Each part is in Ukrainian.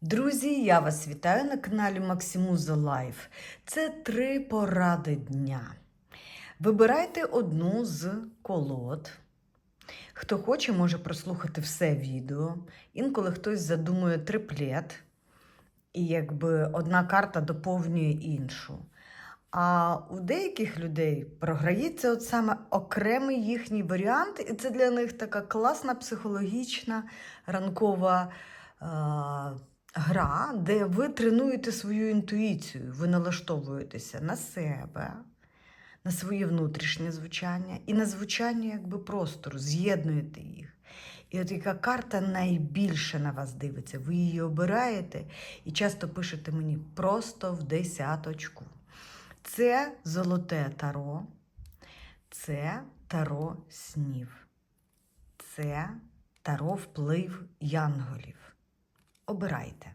Друзі, я вас вітаю на каналі Максимуза Лайф. Це три поради дня. Вибирайте одну з колод. Хто хоче, може прослухати все відео. Інколи хтось задумує триплет, і якби одна карта доповнює іншу. А у деяких людей програється от саме окремий їхній варіант, і це для них така класна психологічна ранкова. Гра, де ви тренуєте свою інтуїцію, ви налаштовуєтеся на себе, на своє внутрішнє звучання і на звучання якби простору, з'єднуєте їх. І от яка карта найбільше на вас дивиться, ви її обираєте і часто пишете мені просто в десяточку. Це золоте таро, це таро снів, це таро вплив янголів. Обирайте.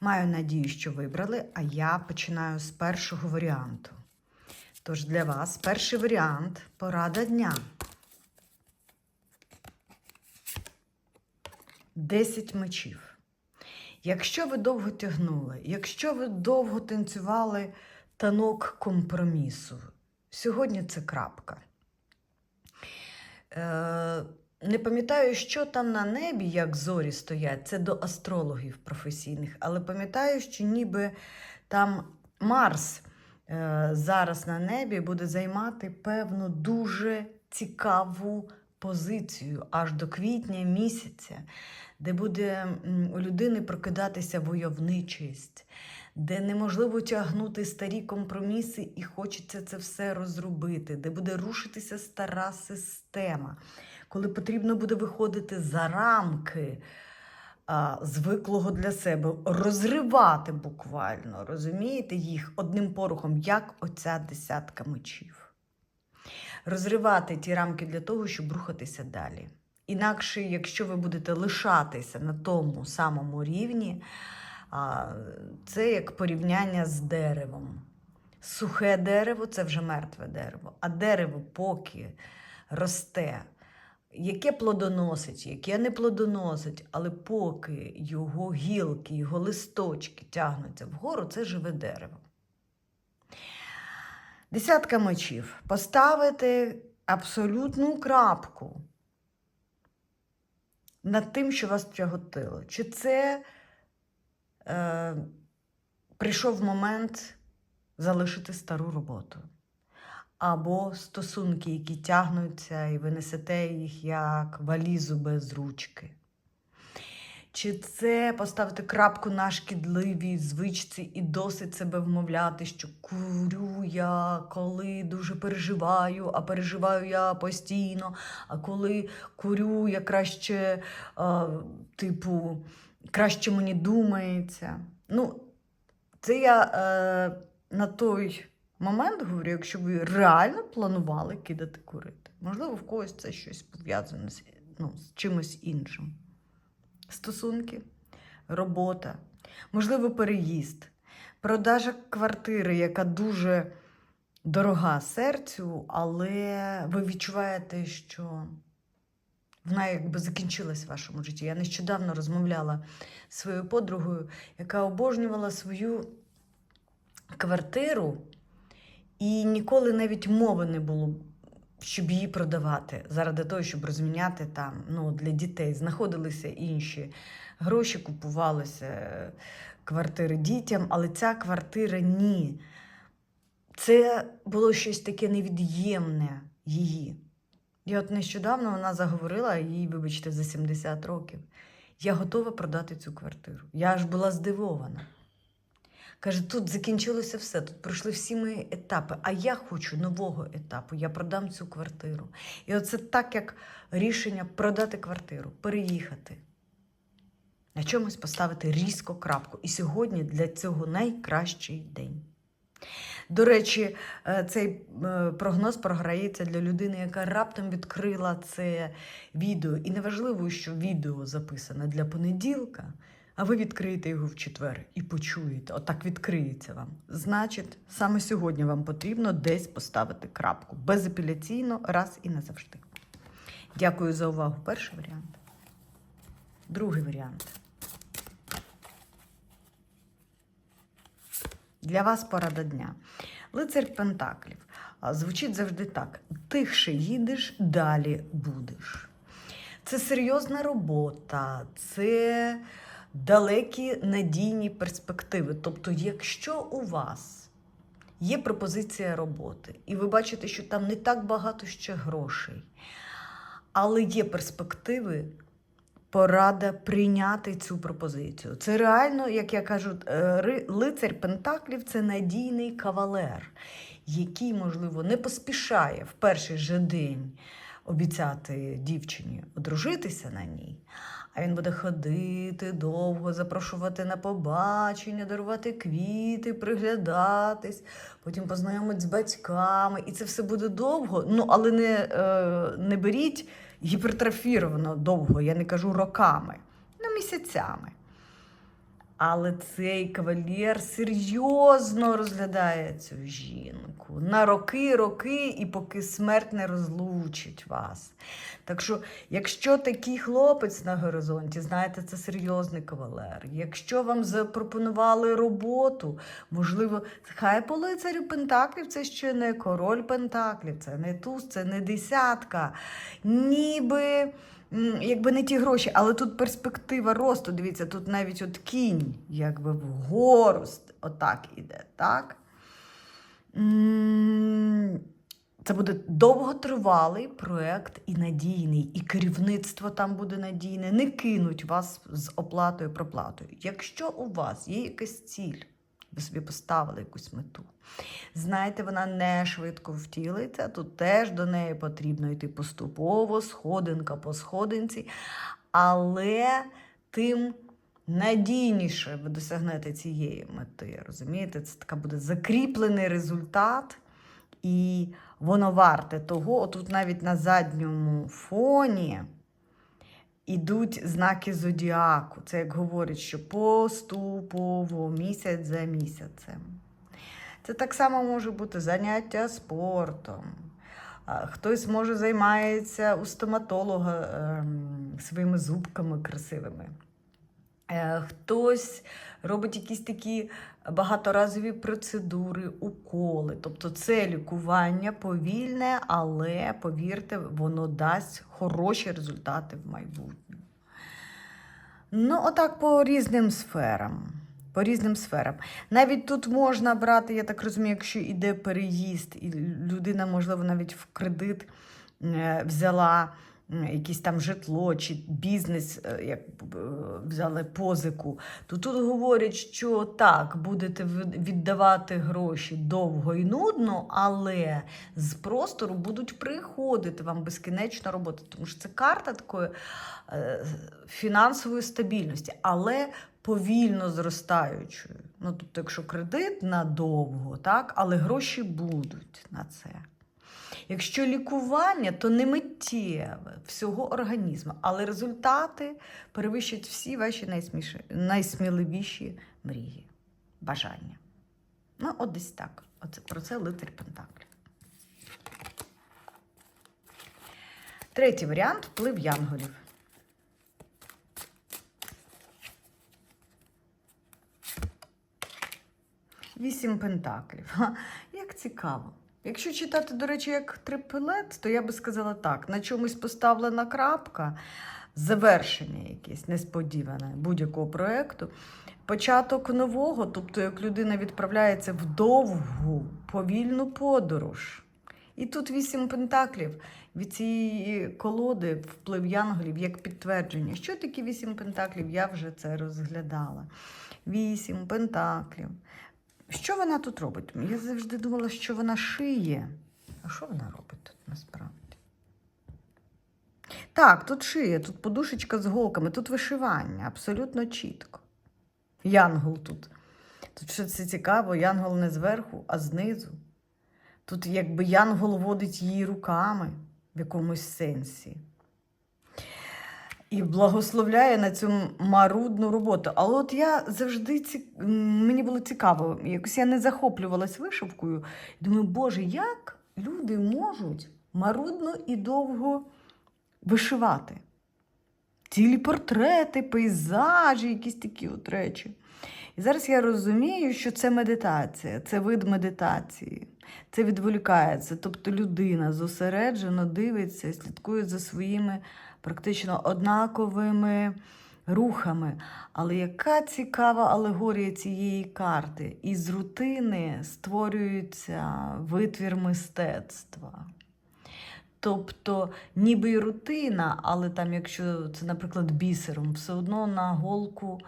Маю надію, що вибрали, а я починаю з першого варіанту. Тож для вас перший варіант порада дня. 10 мечів. Якщо ви довго тягнули, якщо ви довго танцювали танок компромісу, сьогодні це крапка. Е, не пам'ятаю, що там на небі, як зорі стоять, це до астрологів професійних, але пам'ятаю, що ніби там Марс е, зараз на небі буде займати певну дуже цікаву позицію аж до квітня місяця, де буде у людини прокидатися войовничість, де неможливо тягнути старі компроміси і хочеться це все розробити, де буде рушитися стара система, коли потрібно буде виходити за рамки а, звиклого для себе, розривати буквально, розумієте, їх одним порухом, як оця десятка мечів. Розривати ті рамки для того, щоб рухатися далі. Інакше, якщо ви будете лишатися на тому самому рівні, це як порівняння з деревом. Сухе дерево це вже мертве дерево, а дерево поки росте, яке плодоносить, яке не плодоносить, але поки його гілки, його листочки тягнуться вгору, це живе дерево. Десятка мечів. Поставити абсолютну крапку над тим, що вас тяготило. Чи це е, прийшов момент залишити стару роботу? Або стосунки, які тягнуться, і ви несете їх як валізу без ручки. Чи це поставити крапку на шкідливій звичці і досить себе вмовляти, що курю я, коли дуже переживаю, а переживаю я постійно, а коли курю, я краще, е, типу, краще мені думається. Ну, це я е, на той момент говорю, якщо ви реально планували кидати курити. Можливо, в когось це щось пов'язане з, ну, з чимось іншим. Стосунки, робота, можливо, переїзд, продажа квартири, яка дуже дорога серцю, але ви відчуваєте, що вона якби закінчилась в вашому житті. Я нещодавно розмовляла з своєю подругою, яка обожнювала свою квартиру, і ніколи навіть мови не було, щоб її продавати, заради того, щоб розміняти там ну, для дітей. Знаходилися інші гроші, купувалися е, квартири дітям, але ця квартира ні. Це було щось таке невід'ємне її. І от нещодавно вона заговорила, їй, вибачте, за 70 років. Я готова продати цю квартиру. Я аж була здивована. Каже, тут закінчилося все, тут пройшли всі мої етапи, а я хочу нового етапу, я продам цю квартиру. І оце так, як рішення продати квартиру, переїхати, на чомусь поставити різко крапку. І сьогодні для цього найкращий день. До речі, е, цей е, прогноз програється для людини, яка раптом відкрила це відео. І неважливо, що відео записане для понеділка, а ви відкриєте його в четвер і почуєте, отак відкриється вам. Значить, саме сьогодні вам потрібно десь поставити крапку. Безапеляційно, раз і назавжди. Дякую за увагу. Перший варіант. Другий варіант. Для вас порада дня. Лицар Пентаклів. Звучить завжди так: тихше їдеш, далі будеш. Це серйозна робота, це далекі надійні перспективи. Тобто, якщо у вас є пропозиція роботи, і ви бачите, що там не так багато ще грошей, але є перспективи, порада прийняти цю пропозицію. Це реально, як я кажу, е, лицар Пентаклів це надійний кавалер, який, можливо, не поспішає в перший же день обіцяти дівчині одружитися на ній. А він буде ходити довго, запрошувати на побачення, дарувати квіти, приглядатись, потім познайомить з батьками. І це все буде довго. Ну, але не, е, не беріть гіпертрофіровано довго, я не кажу роками, ну місяцями. Але цей кавалер серйозно розглядає цю жінку на роки, роки, і поки смерть не розлучить вас. Так що, якщо такий хлопець на горизонті, знаєте, це серйозний кавалер. Якщо вам запропонували роботу, можливо, хай по лицарю Пентаклів це ще не король Пентаклів, це не туз, це не десятка. Ніби. Якби не ті гроші, але тут перспектива росту. Дивіться, тут навіть от кінь, якби вгору, отак іде, так? Це буде довготривалий проект і надійний, і керівництво там буде надійне. Не кинуть вас з оплатою проплатою. Якщо у вас є якась ціль, ви собі поставили якусь мету. Знаєте, вона не швидко втілиться, тут теж до неї потрібно йти поступово, сходинка по сходинці, але тим надійніше ви досягнете цієї мети. Розумієте, це така буде закріплений результат, і воно варте того. Отут навіть на задньому фоні ідуть знаки зодіаку. Це як говорить, що поступово місяць за місяцем. Це так само може бути заняття спортом. Хтось може займається у стоматолога ем, своїми зубками красивими. Е, Хтось робить якісь такі багаторазові процедури, уколи. Тобто це лікування повільне, але повірте, воно дасть хороші результати в майбутньому. Ну, отак по різним сферам. По різним сферам. Навіть тут можна брати, я так розумію, якщо йде переїзд, і людина, можливо, навіть в кредит е, взяла якесь там житло чи бізнес, е, як е, взяли позику, то тут говорять, що так, будете віддавати гроші довго і нудно, але з простору будуть приходити вам безкінечна робота, тому що це карта такої е, фінансової стабільності, але повільно зростаючою. Ну, тобто, якщо кредит надовго, так, але гроші будуть на це. Якщо лікування, то не миттєве всього організму, але результати перевищать всі ваші найсміші, найсміливіші мрії, бажання. Ну, от десь так. Оце, про це лицар Пентаклів. Третій варіант вплив янголів. Вісім пентаклів. Як цікаво. Якщо читати, до речі, як трипелет, то я би сказала так: на чомусь поставлена крапка, завершення якесь несподіване будь-якого проєкту, початок нового, тобто як людина відправляється в довгу, повільну подорож. І тут вісім пентаклів від цієї колоди вплив янголів як підтвердження. Що таке вісім пентаклів? Я вже це розглядала. Вісім пентаклів. Що вона тут робить? Я завжди думала, що вона шиє. А що вона робить тут насправді? Так, тут шиє, тут подушечка з голками, тут вишивання, абсолютно чітко. Янгол тут. Тут що це цікаво, янгол не зверху, а знизу. Тут якби янгол водить її руками в якомусь сенсі. І благословляє на цю марудну роботу. Але от я завжди ці... мені було цікаво, якось я не захоплювалась вишивкою. Думаю, Боже, як люди можуть марудно і довго вишивати? Цілі портрети, пейзажі, якісь такі от речі. І зараз я розумію, що це медитація, це вид медитації, це відволікається. Тобто людина зосереджено дивиться слідкує за своїми практично однаковими рухами. Але яка цікава алегорія цієї карти? Із рутини створюється витвір мистецтва. Тобто, ніби й рутина, але там, якщо це, наприклад, бісером, все одно на голку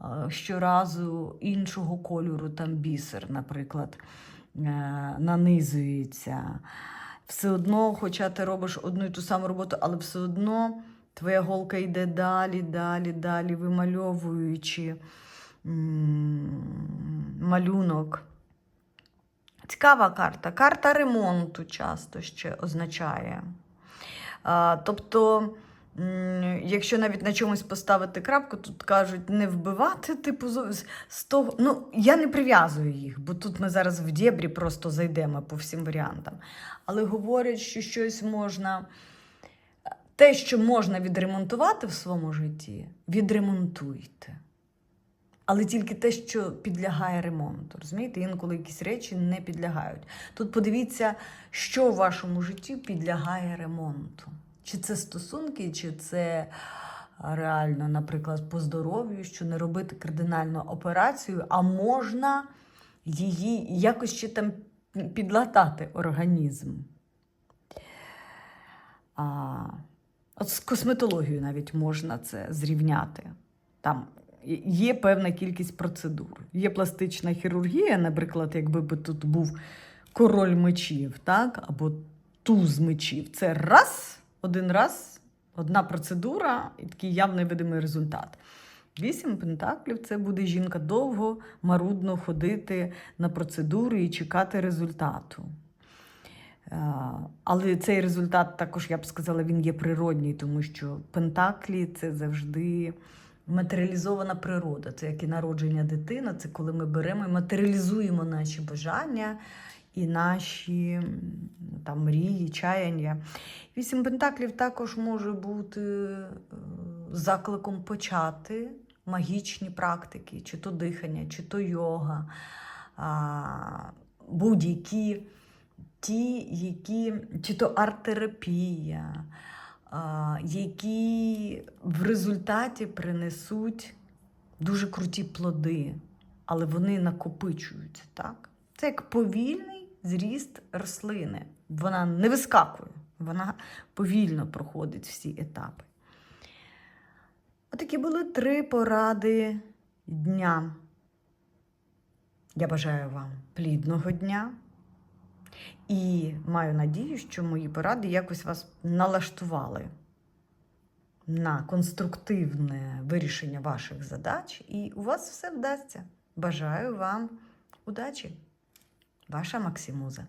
е, щоразу іншого кольору, там бісер, наприклад, е, нанизується. Все одно, хоча ти робиш одну і ту саму роботу, але все одно твоя голка йде далі, далі, далі, вимальовуючи малюнок. Цікава карта. Карта ремонту часто ще означає. Тобто, якщо навіть на чомусь поставити крапку, тут кажуть не вбивати, типу, з- того. Ну, я не прив'язую їх, бо тут ми зараз в дєбрі просто зайдемо по всім варіантам. Але говорять, що щось можна. Те, що можна відремонтувати в своєму житті, відремонтуйте. Але тільки те, що підлягає ремонту. Розумієте, інколи якісь речі не підлягають. Тут подивіться, що в вашому житті підлягає ремонту. Чи це стосунки, чи це реально, наприклад, по здоров'ю, що не робити кардинальну операцію, а можна її якось ще там підлатати організм. А, от з косметологією навіть можна це зрівняти. Там є певна кількість процедур. Є пластична хірургія, наприклад, якби би тут був король мечів, так? або туз мечів. Це раз, один раз, одна процедура і такий явний видимий результат. Вісім пентаклів це буде жінка довго, марудно ходити на процедури і чекати результату. Е, Але цей результат також, я б сказала, він є природній, тому що пентаклі це завжди матеріалізована природа. Це як і народження дитини, це коли ми беремо і матеріалізуємо наші бажання і наші там, мрії, чаяння. Вісім пентаклів також може бути е, закликом почати магічні практики, чи то дихання, чи то йога, будь-які ті, які, чи то арт-терапія, які в результаті принесуть дуже круті плоди, але вони накопичуються. Так? Це як повільний зріст рослини. Вона не вискакує, вона повільно проходить всі етапи. Отакі були три поради дня. Я бажаю вам плідного дня. І маю надію, що мої поради якось вас налаштували на конструктивне вирішення ваших задач, і у вас все вдасться. Бажаю вам удачі! Ваша Максимуза.